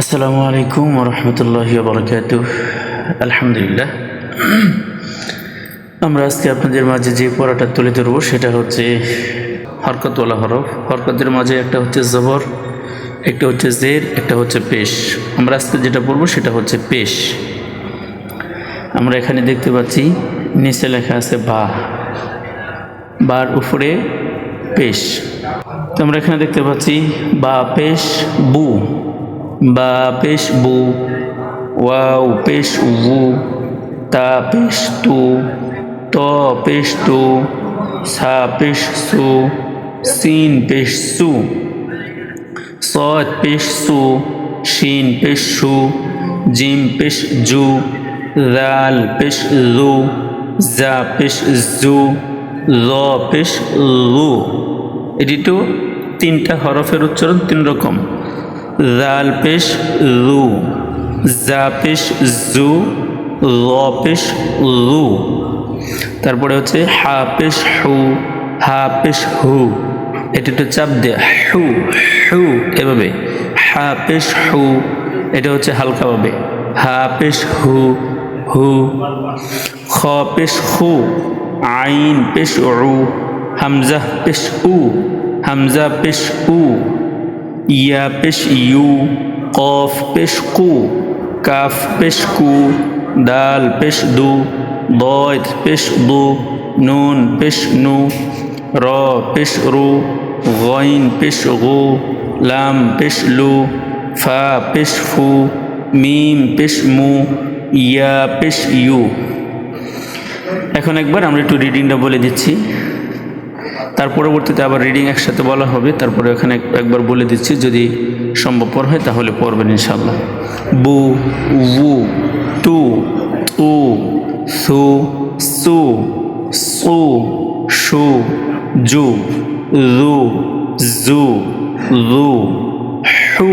আসসালামু আলাইকুম রহমতুল্লাহ বরকাত আলহামদুলিল্লাহ। আমরা আজকে আপনাদের মাঝে যে পড়াটা তুলে ধরবো, সেটা হচ্ছে হরকতওয়ালা হরফ। হরকতের মাঝে একটা হচ্ছে জবর, একটা হচ্ছে জের, একটা হচ্ছে পেশ। আমরা আজকে যেটা পড়ব, সেটা হচ্ছে পেশ। আমরা এখানে দেখতে পাচ্ছি, নিচে লেখা আছে বা। বার উপরে পেশ। তো আমরা এখানে দেখতে পাচ্ছি বা, পেশ, বু। বা পেশ বু, ওয়াও পেশ উ তা পেশ তু, ত পেশ তু, সা পেশ সু, সিন পেশ সু সদ পেশ সু, শিন পেশ সু, জিম পেশ জু, রাল পেশ রু, জা পেশ জু ল পেশ রু। এটি তো তিনটা হরফের উচ্চারণ তিন রকম। জাল লু জা জু পেশ লু তারপরে হচ্ছে হা হু হা হু এটা একটু চাপ দেয়া হু হু, এভাবে। হা হু এটা হচ্ছে হালকাভাবে হা পেশ হু হু। খ হু আইন পেশ উ হামজা পেশ উ হামজা পেশ উ ইয়া পেশ ইউ, কফ পেশ কু, কাফ পেশ কু দাল পেশ দু দয়ত পেশ দু, নুন পেশ নু, র পেশ রু, গইন পেশ গু, লাম পেশ লু, ফা পেশ ফু, মিম পেশ মু, ইয়া পেশ ইউ। এখন একবার আমরা একটু রিডিংটা বলে দিচ্ছি। তার পরবর্তীতে আবার রিডিং একসাথে বলা হবে। তারপরে এখানে একবার বলে দিচ্ছি, যদি সম্ভবপর হয় তাহলে পড়বেন ইনশাল্লাহ বু, উ, তু তু, সু সু সু সু, জু লু জু লু হু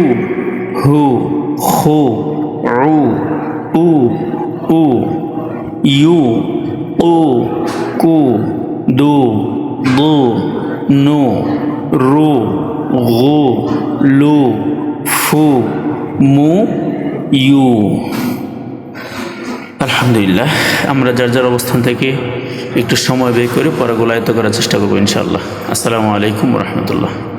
হু হু উ উ উ, ইউ উ কু, দু দু নু, রু, গু, লু, ফু, মু, ইউ। আলহামদুলিল্লাহ, আমরা যার যার অবস্থান থেকে একটু সময় ব্যয় করে পরে আয়ত্ত করার চেষ্টা করব ইনশাআল্লাহ। আসসালামু আলাইকুম রহমতুল্লাহ।